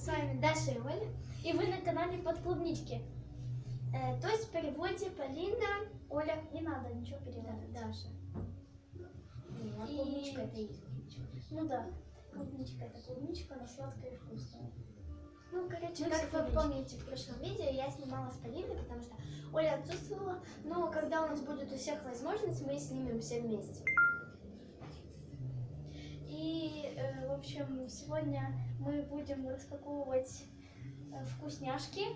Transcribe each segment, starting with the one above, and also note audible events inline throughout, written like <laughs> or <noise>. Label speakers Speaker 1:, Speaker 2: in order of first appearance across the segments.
Speaker 1: С вами Даша и Оля.
Speaker 2: И вы на канале Подклубнички.
Speaker 1: Э, то есть в переводе Полина, Оля,
Speaker 2: Не надо ничего
Speaker 1: да,
Speaker 2: переводить.
Speaker 1: Даша. Ну, а
Speaker 2: И-
Speaker 1: клубничка это есть.
Speaker 2: Ну да, клубничка это клубничка, она сладкая и вкусная.
Speaker 1: Ну, короче,
Speaker 2: Мы
Speaker 1: как вы
Speaker 2: клубнички.
Speaker 1: помните в прошлом видео, я снимала с Полиной, потому что Оля отсутствовала. Но когда у нас будет у всех возможность, мы снимем все вместе.
Speaker 2: И, э, в общем, сегодня мы будем распаковывать э, вкусняшки.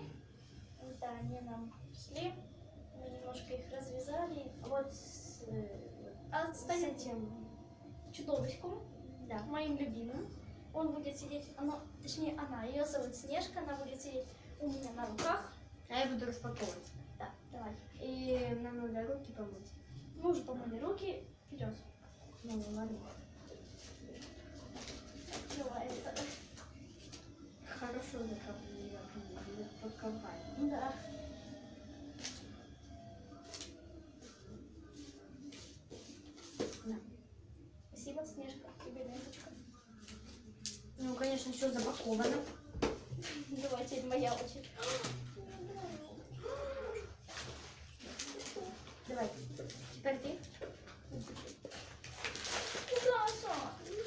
Speaker 2: Да, они нам пришли. Мы немножко их развязали.
Speaker 1: Вот с, э,
Speaker 2: А
Speaker 1: с этим,
Speaker 2: чудовочком,
Speaker 1: да.
Speaker 2: моим любимым. Он будет сидеть, оно, точнее она, ее зовут Снежка, она будет сидеть у меня на руках.
Speaker 1: А я буду распаковывать.
Speaker 2: Да, давай.
Speaker 1: И нам надо руки помыть.
Speaker 2: Мы уже помыли руки. Вперед.
Speaker 1: Ну, ладно. Хорошо закопали.
Speaker 2: Да.
Speaker 1: Да.
Speaker 2: Спасибо, Снежка. Тебе ленточка.
Speaker 1: Ну, конечно, все запаковано.
Speaker 2: Давай, теперь моя очередь.
Speaker 1: Давай. Теперь ты.
Speaker 2: Даша!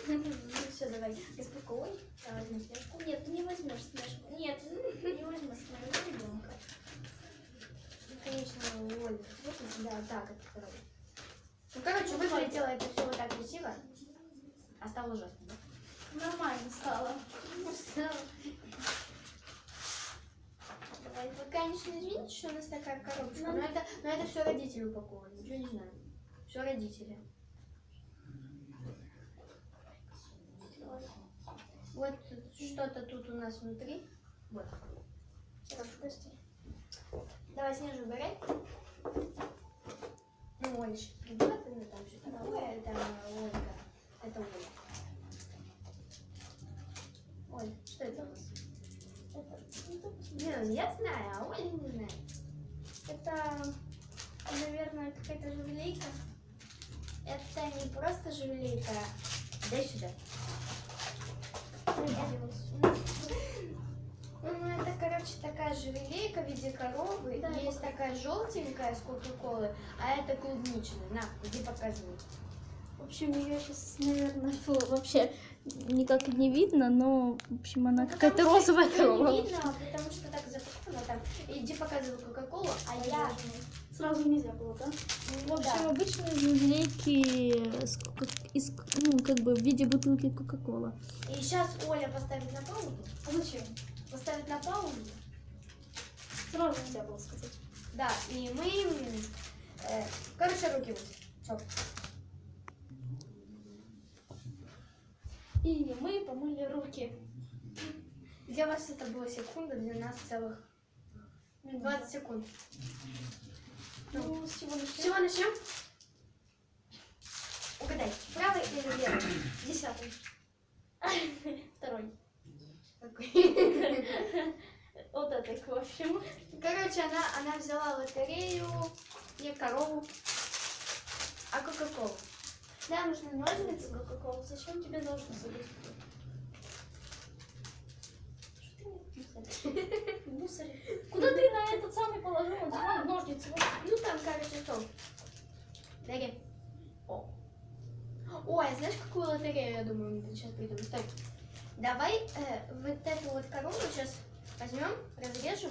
Speaker 1: Ну все, давай. Распаковывай. Я возьму снежку.
Speaker 2: Нет, ты не возьмешь Снежку. Нет, не возьмешь моего ребенка.
Speaker 1: Ну, конечно, Оля. Вот, да, так открой. Ну, короче, выглядело это все вот так красиво. А стало ужасно, да?
Speaker 2: Нормально стало.
Speaker 1: Ну, все. Давай. Вы, конечно, извините, что у нас такая коробочка.
Speaker 2: Ну,
Speaker 1: Но это, но это все родители упакованы. Ничего не знаю. Все родители. Вот что-то тут у нас внутри. Вот. Давай снежу убирай. Ну, Оля сейчас придет, ну там что такое. Это Ольга. Это Оля. Оль, что это у нас?
Speaker 2: Это, это,
Speaker 1: Не, я знаю, а Оля не знает.
Speaker 2: это, наверное, какая-то жувелейка.
Speaker 1: Это не просто жувелейка. Дай сюда. Ну, это, короче, такая жувелейка в виде коровы.
Speaker 2: Да,
Speaker 1: Есть такая желтенькая с Кока-Колы, а это клубничная. На, иди показывай.
Speaker 2: В общем, ее сейчас, наверное, фу, <laughs> вообще никак не видно, но, в общем, она
Speaker 1: Ну,
Speaker 2: какая-то розовая корова.
Speaker 1: Не видно, потому что так запаковано там. Иди показывай Кока-Колу, а я...
Speaker 2: Сразу нельзя было, да?
Speaker 1: Ну,
Speaker 2: В общем,
Speaker 1: да.
Speaker 2: обычные жувелейки с кока- из, ну, как бы в виде бутылки Кока-Кола.
Speaker 1: И сейчас Оля поставит на паузу.
Speaker 2: А зачем?
Speaker 1: Поставит на паузу.
Speaker 2: Сразу нельзя было сказать.
Speaker 1: Да, и мы... э, короче, руки вот. Всё.
Speaker 2: И мы помыли руки.
Speaker 1: Для вас это была секунда, для нас целых 20 секунд.
Speaker 2: Ну, с чего
Speaker 1: С
Speaker 2: начнем?
Speaker 1: чего начнем? Угадай, правый или левый?
Speaker 2: Десятый. <laughs> Второй. <laughs> Вот это, в общем.
Speaker 1: Короче, она, она взяла лотерею, не корову, а Кока-Колу.
Speaker 2: Да, нужны ножницы Кока-Кола. Зачем тебе ножницы? Что ты в мусоре? Куда ты на этот самый положила? Давай ножницы. Вот.
Speaker 1: Ну там, короче, что? Бери. О. Ой, а знаешь, какую лотерею, я думаю, мы сейчас придумаем? Стой. Давай э, вот эту вот корову сейчас возьмем, разрежем,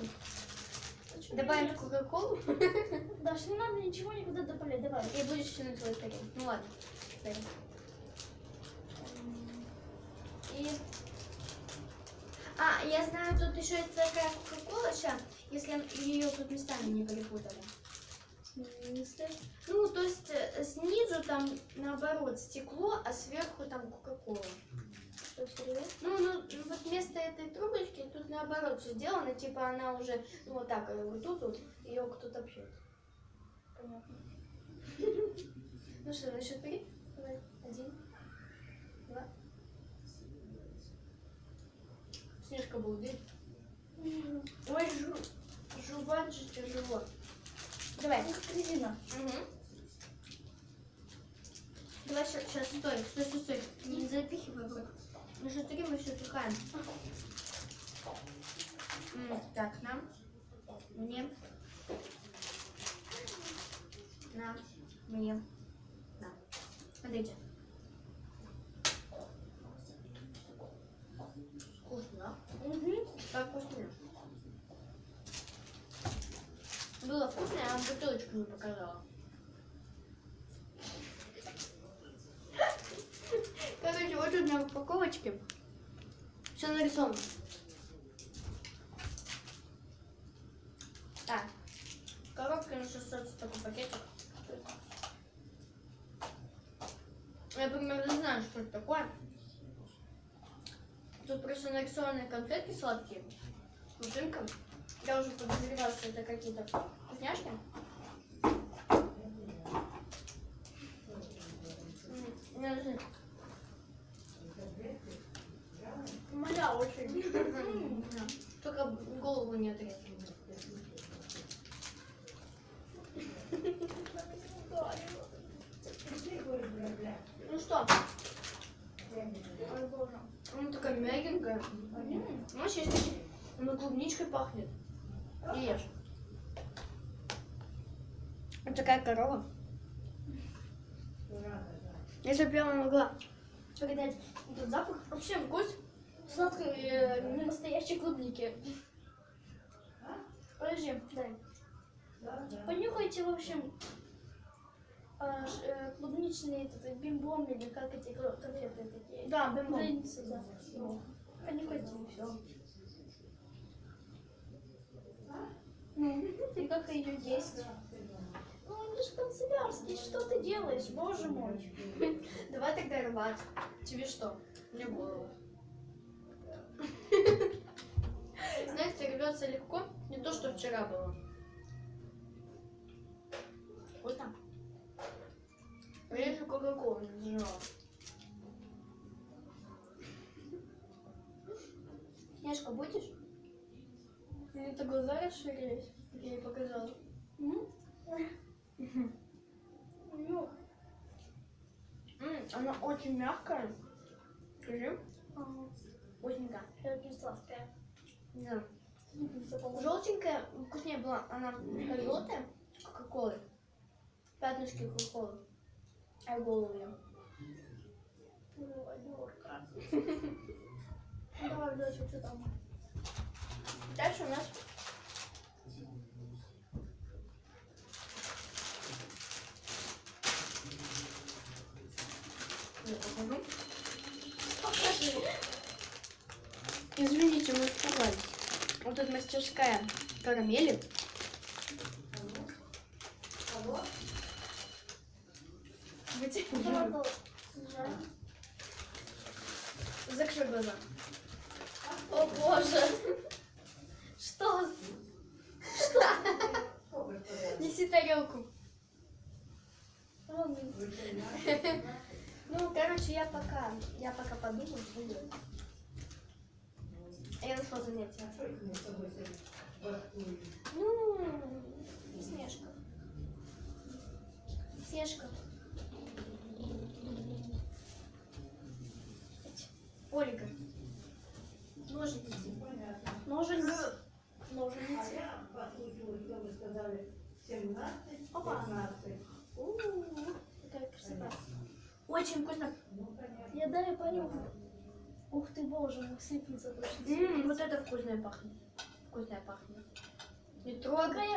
Speaker 2: Зачем
Speaker 1: добавим
Speaker 2: ножницы?
Speaker 1: Кока-Колу <laughs>
Speaker 2: Даш, не надо ничего никуда добавлять. Давай.
Speaker 1: и будешь тянуть лотерею. Ну ладно. Бери.
Speaker 2: И
Speaker 1: А, я знаю, тут еще есть такая Кока-Кола сейчас, если ее тут местами не перепутали.
Speaker 2: смысле?
Speaker 1: Ну, то есть э, снизу там наоборот стекло, а сверху там Кока-Кола.
Speaker 2: Серьезно?
Speaker 1: Ну, ну, вот вместо этой трубочки тут наоборот все сделано, типа она уже, ну вот так, э, вот тут вот, ее кто-то пьет.
Speaker 2: Понятно. <laughs>
Speaker 1: Ну что, на счет три? Давай. Один, два. Снежка будет. Ой, жу, жувать же тяжело. Давай.
Speaker 2: Резина.
Speaker 1: Угу. Давай сейчас, сейчас, стой, стой, стой, стой. Не запихивай в рот. Ну что, таки мы все пихаем. М, Так, нам. Мне. Нам. Мне. На. Смотрите. Вкусно, да?
Speaker 2: Угу.
Speaker 1: Как вкусно. Было вкусно, я вам бутылочку не показала. Короче, вот тут на упаковочке все нарисовано. Так, коробка на 600 такой пакетик. Я примерно знаю, что это такое. Тут просто нарисованы конфетки сладкие пушинком. Я уже подозревала, что это какие-то вкусняшки. Неожиданно.
Speaker 2: Моя очередь. <laughs>
Speaker 1: Только голову не отрезали. Ну что, она такая мягенькая. Ну, сейчас она клубничкой пахнет. И ешь. Вот такая корова. Если бы я могла передать этот запах, вообще вкус
Speaker 2: Сладкой, э, не настоящей клубники. Подожди, дай. Понюхайте, в общем, а, э, клубничные этот, бимбом или как эти конфеты такие.
Speaker 1: Да, бимбом.
Speaker 2: Блинцы, да. Понюхайте и все. Ну, и как ее есть? Они же канцелярские, что ты делаешь, боже мой? <laughs>
Speaker 1: Давай тогда рвать. Тебе что? Мне голову. <laughs> Знаете, рвется легко, не то, что вчера было. Вкусно. А я еще кока-колу не взяла. Снежка, будешь?
Speaker 2: Или то глаза расширились?
Speaker 1: Я ей показала. <laughs>
Speaker 2: М? Ну,
Speaker 1: она очень мягкая. Скажи,
Speaker 2: ага.
Speaker 1: вкусненькая.
Speaker 2: Очень сладкая.
Speaker 1: Да. Желтенькая, вкуснее была. Она желтая с кока-колой. Пятнышки кока-колы. А я голову ем.
Speaker 2: Ой, Нюрка. Ну, <laughs> Давай дальше, что там?
Speaker 1: Дальше у нас Я покажу.
Speaker 2: Покажи.
Speaker 1: Извините, мы испугались. Вот тут мастерская карамели. Закрой глаза.
Speaker 2: О боже. Что?
Speaker 1: Неси тарелку. Ну, короче, я пока, я пока подумаю, что делать. Я нашла занятие. Ну, Снежка. Снежка. Ольга. Ножницы.
Speaker 2: Ножницы. Ножницы. Опа. У-у-у. Какая красота.
Speaker 1: Очень вкусно.
Speaker 2: Я дай понюхаю. Ух ты, боже мой, сыпется точно.
Speaker 1: М, вот это вкусное пахнет. Вкусное пахнет. Не трогай.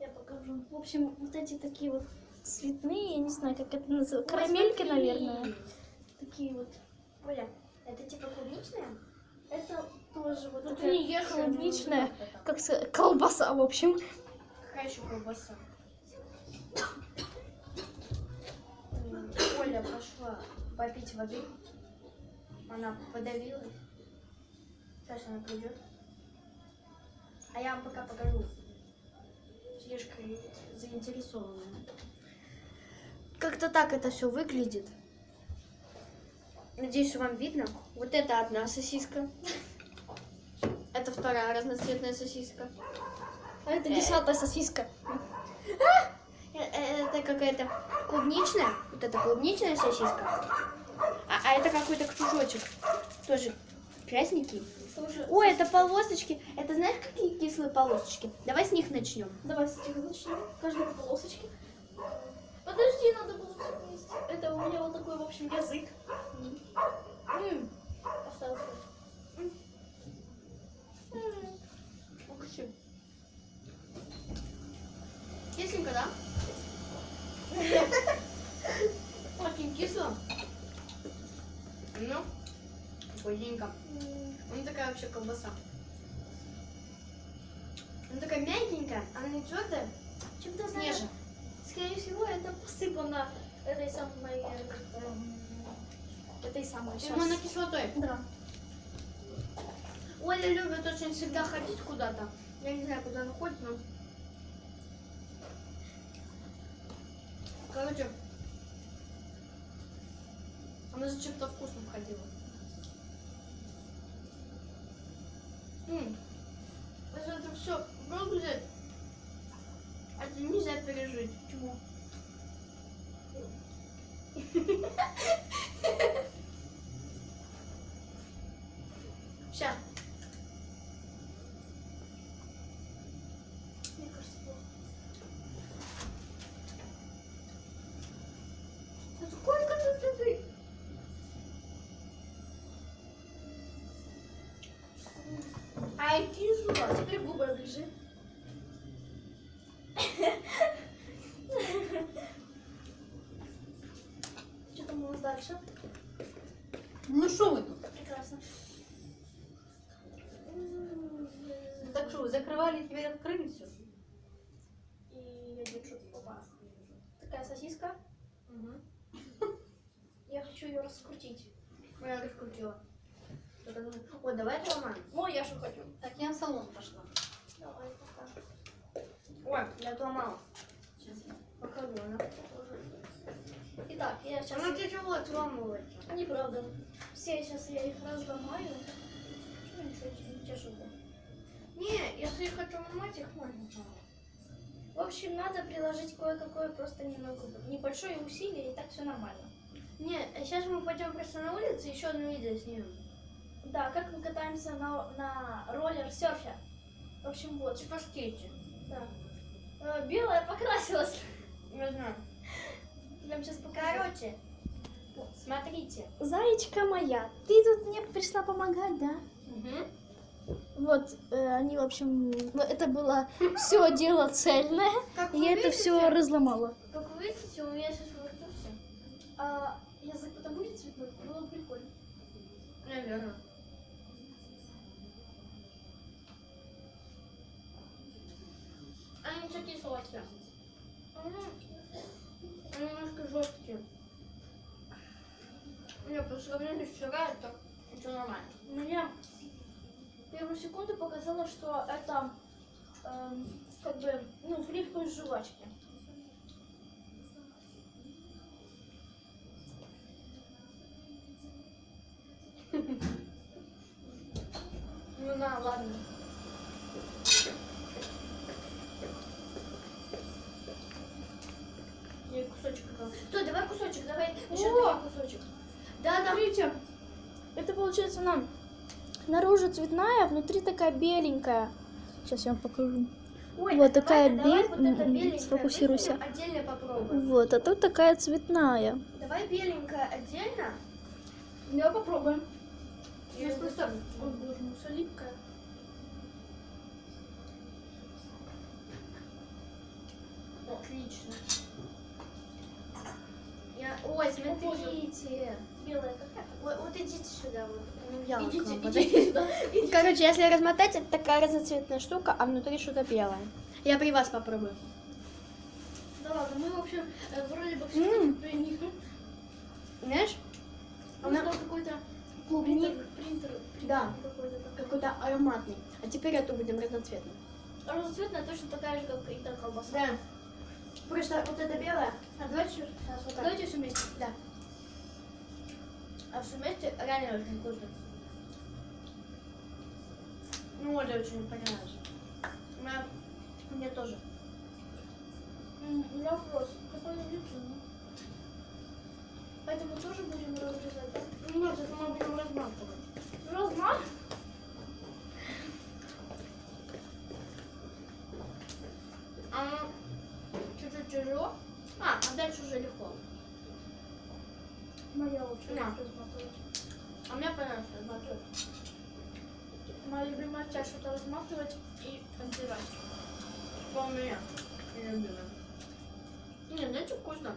Speaker 2: Я покажу. В общем, вот эти такие вот цветные, я не знаю, как это называется. Карамельки, наверное. Такие вот.
Speaker 1: Оля, это типа клубничное?
Speaker 2: Это тоже вот
Speaker 1: Ну ты не ешь.
Speaker 2: клубничная,
Speaker 1: как это.
Speaker 2: колбаса, в общем.
Speaker 1: Какая еще колбаса? <coughs> Оля пошла попить воды. Она подавилась. Сейчас она придет. А я вам пока покажу. Снежка заинтересованная. Как-то так это все выглядит. Надеюсь, вам видно. Вот это одна сосиска. Это вторая разноцветная сосиска.
Speaker 2: А это десятая сосиска.
Speaker 1: Э, э, Это какая-то клубничная, вот это клубничная сосиска, а, а это какой-то кружочек. Тоже.
Speaker 2: Тоже...
Speaker 1: Ой, это полосочки. Это знаешь, какие кислые полосочки? Давай с них начнем.
Speaker 2: Давай с этих начнем. Каждой по полосочке. Подожди, надо было все вместе. Это у меня вот такой, в общем, язык. М. Осталось. М. М.
Speaker 1: Укусил. Кисленько, да? Очень кисло. Ну, вкусненько.
Speaker 2: М.
Speaker 1: Она такая вообще колбаса. Она такая мягенькая, она не твердая,
Speaker 2: Чем-то
Speaker 1: снежная.
Speaker 2: Скорее всего, это посыпано этой самой... э, как-то, м, Этой самой сейчас.
Speaker 1: Именно кислотой.
Speaker 2: Да.
Speaker 1: Оля любит очень всегда ходить куда-то. Я не знаю, куда она ходит, но... Короче, она за чем-то вкусным ходила. М, Если это все выглядит, это нельзя пережить.
Speaker 2: Почему? Теперь губы оближи. Что там у нас дальше?
Speaker 3: Ну що ви тут?
Speaker 2: Прекрасно.
Speaker 3: Так що, ви закривали, теперь открыли все?
Speaker 2: И я держу опа. Такая сосиска. Я хочу ее раскрутить.
Speaker 1: Я раскрутила. Ой, давай отломаем.
Speaker 2: Ой, я что хочу.
Speaker 3: Так, я в салон пошла.
Speaker 2: Давай, пока.
Speaker 1: Ой, я отломала.
Speaker 3: Сейчас я.
Speaker 1: Покажу, она
Speaker 2: Итак, я сейчас...
Speaker 1: Она тяжело отламывается.
Speaker 2: Неправда. Все сейчас я их разломаю. Ну, ничего, не тяжело.
Speaker 1: Не, если я хочу ломать, их можно.
Speaker 2: В общем, надо приложить кое-какое просто немного небольшое усилие, и так все нормально.
Speaker 1: Не, а сейчас мы пойдем просто на улицу, еще одно видео снимем.
Speaker 2: Да, как мы катаемся на, на роллер-серфе. В общем, вот.
Speaker 1: Типа скейте.
Speaker 2: Да. Э, белая покрасилась.
Speaker 1: Не знаю.
Speaker 2: Прям сейчас покажу.
Speaker 1: Короче, вот, смотрите.
Speaker 2: Зайчка моя, ты тут мне пришла помогать, да? Вот, э, они, в общем, ну, это было все <laughs> дело цельное.
Speaker 1: Как
Speaker 2: и
Speaker 1: вы
Speaker 2: это
Speaker 1: видите,
Speaker 2: все разломало.
Speaker 1: Как вы видите, у меня сейчас вырастется.
Speaker 2: А язык потом будет цветной? Было бы прикольно.
Speaker 1: Наверное. Они такие сладкие. Они немножко жесткие. Не, по сравнению с вчера это все нормально.
Speaker 2: Мне первую секунду показалось, что это эм, как бы, ну, плитка из жвачки.
Speaker 1: Ну да, ладно. Я кусочек дал. Стой, давай кусочек, давай еще
Speaker 2: О!
Speaker 1: один кусочек. Да, да.
Speaker 2: Смотрите, это получается нам наружу цветная, а внутри такая беленькая. Сейчас я вам покажу.
Speaker 1: Ой,
Speaker 2: Вот
Speaker 1: а
Speaker 2: такая
Speaker 1: давай,
Speaker 2: бель-
Speaker 1: давай вот
Speaker 2: сфокусируйся.
Speaker 1: Отдельно попробуем.
Speaker 2: Вот, а тут такая цветная.
Speaker 1: Давай беленькое отдельно.
Speaker 2: Давай попробуем.
Speaker 1: И
Speaker 2: Сейчас
Speaker 1: просто-
Speaker 2: Ой, боже мой, всё липкое.
Speaker 1: Отлично. Я... Ой, смотрите.
Speaker 2: Белая какая?
Speaker 1: Ой, вот идите сюда. Вот. Ну, я вот
Speaker 2: Идите,
Speaker 1: вам
Speaker 2: идите <laughs> сюда. идите.
Speaker 1: Короче, если размотать, это такая разноцветная штука, а внутри что-то белое. Я при вас попробую.
Speaker 2: Да ладно, мы, в общем, э, вроде бы все при них.
Speaker 1: Знаешь?
Speaker 2: У
Speaker 1: Она-
Speaker 2: нас какой-то
Speaker 1: Клубни-
Speaker 2: принтер,
Speaker 1: Да.
Speaker 2: Какой-то
Speaker 1: ароматный. А теперь эту будем разноцветным.
Speaker 2: Разноцветная точно такая же, как и та колбаса.
Speaker 1: Да. Просто вот это белое. А давайте сейчас вот так.
Speaker 2: Давайте все вместе.
Speaker 1: Да. А все вместе реально очень вкусно. Ну, Оля очень понравилось. Мне, мне тоже.
Speaker 2: У меня вопрос.
Speaker 1: Это разматывать
Speaker 2: и отдевать.
Speaker 1: По у меня. Не любимая. Не, знаете, вкусно.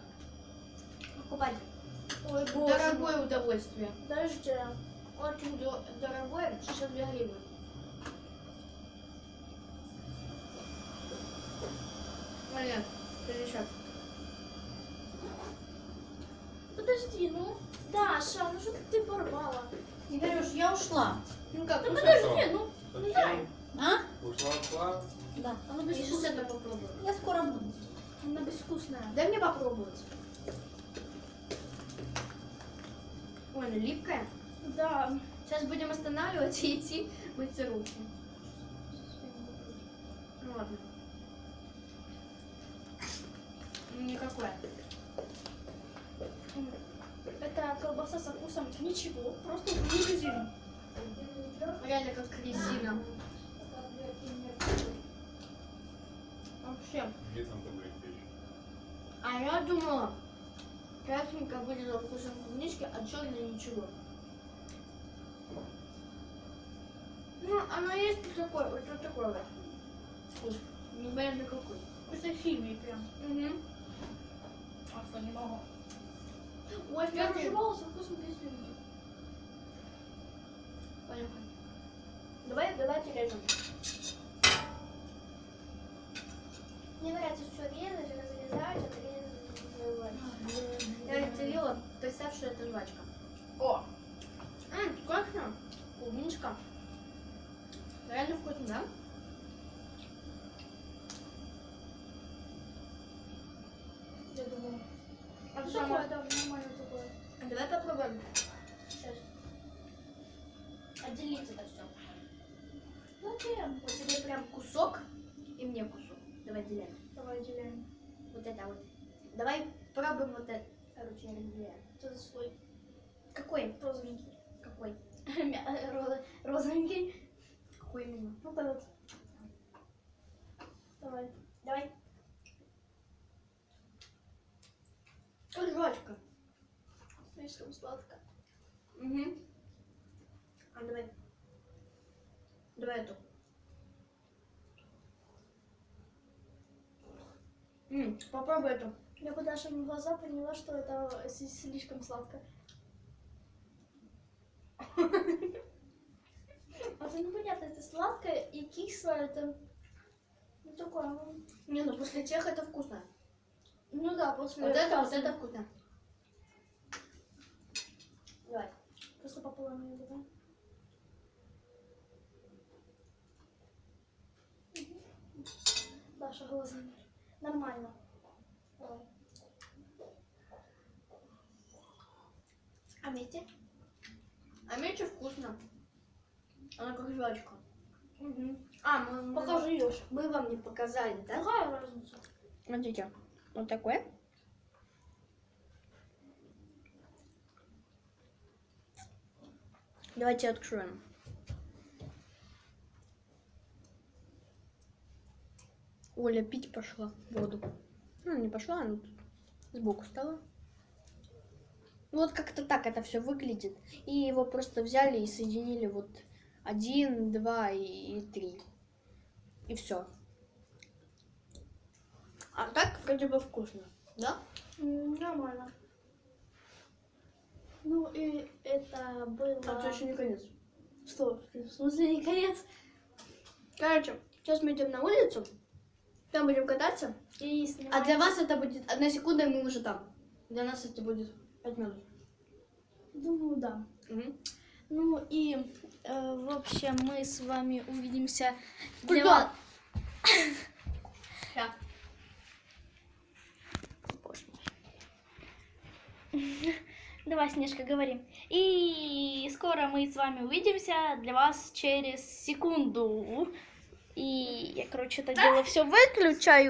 Speaker 1: Покупать.
Speaker 2: Ой,
Speaker 1: Дорогое удовольствие.
Speaker 2: Подожди.
Speaker 1: Очень до- дорогое, 62 гривны. А нет, перещак.
Speaker 2: Подожди, ну. Даша, ну что ты порвала?
Speaker 3: Игорюш, я ушла.
Speaker 1: Ну как,
Speaker 2: Ну подожди, ну. Ну дай.
Speaker 3: А?
Speaker 4: Ушла.
Speaker 3: Да.
Speaker 2: Она
Speaker 1: Я сейчас
Speaker 2: безвкусная.
Speaker 1: это попробую.
Speaker 3: Я скоро буду.
Speaker 2: Она безвкусная.
Speaker 1: Дай мне попробовать. Ой, она липкая.
Speaker 2: Да.
Speaker 1: Сейчас будем останавливаться и идти мыться руки. Ну ладно. Никакое.
Speaker 2: Это колбаса со вкусом ничего, просто не резину.
Speaker 1: Реально как резина. Вообще. А я думала, красненькая будет со вкусом клубнички, а черная ничего. Ну, она есть вот такой, вот, вот такой вот. Вкус. Непонятно какой.
Speaker 2: Вкусно химии прям.
Speaker 1: Угу.
Speaker 2: А что, не могу.
Speaker 1: Ой,
Speaker 2: Я проживала со вкусом резины.
Speaker 1: Понятно. Давай, давайте режем.
Speaker 2: Мне нравится все резать, разрезать, отрезать.
Speaker 1: Я разделила, представь, что это жвачка.
Speaker 2: О!
Speaker 1: Ммм, вкусно. Клубничка. Реально вкусно, да?
Speaker 2: Я думаю. А
Speaker 1: Ну,
Speaker 2: что такое? Да, нормально такое.
Speaker 1: А давай попробуем.
Speaker 2: Сейчас.
Speaker 1: Отделить это все.
Speaker 2: Зачем?
Speaker 1: Вот тебе прям кусок. Давай делим.
Speaker 2: Давай делим.
Speaker 1: Вот это вот. Давай пробуем вот это. Короче, я разделяю.
Speaker 2: Это свой
Speaker 1: Какой?
Speaker 2: розовенький.
Speaker 1: Какой? <laughs>
Speaker 2: Розовенький.
Speaker 1: Какой именно?
Speaker 2: Вот этот. Давай.
Speaker 1: Давай. Как жвачка.
Speaker 2: Слишком сладко.
Speaker 1: Угу. А давай. Давай эту. М, попробуй эту.
Speaker 2: Я даже в глаза поняла, что это слишком сладко. <laughs> Это непонятно, это сладкое и кислое, это ну, такое.
Speaker 1: Не, ну после тех это вкусно.
Speaker 2: Ну да, после
Speaker 1: Вот это, вот это вкусно. Давай.
Speaker 2: Просто пополам ее, да? Мгм. Даша глазами. Нормально.
Speaker 1: А вместе? А вместе вкусно. Она как жвачка.
Speaker 2: Угу.
Speaker 1: А, мы, мы,
Speaker 2: Покажи ее.
Speaker 1: мы вам не показали, да?
Speaker 2: Какая разница?
Speaker 1: Смотрите, вот такое. Давайте откроем. Оля пить пошла воду. Ну, не пошла, она сбоку стала. Вот как-то так это все выглядит. И его просто взяли и соединили вот один, два и, и три. И все. А так вроде бы вкусно, да?
Speaker 2: Нормально. Ну и это было...
Speaker 1: А то еще не конец.
Speaker 2: Что? В смысле не конец?
Speaker 1: Короче, сейчас мы идем на улицу, там будем кататься.
Speaker 2: И
Speaker 1: А
Speaker 2: снимать.
Speaker 1: для вас это будет одна секунда, и мы уже там. Для нас это будет пять минут.
Speaker 2: Думаю, да. Ну и, э, в общем, мы с вами увидимся. для
Speaker 1: Куда?
Speaker 2: ва-
Speaker 1: Ща.
Speaker 2: Боже мой. Давай, Снежка, говори. И скоро мы с вами увидимся для вас через секунду. И я, короче, это дело все выключаю.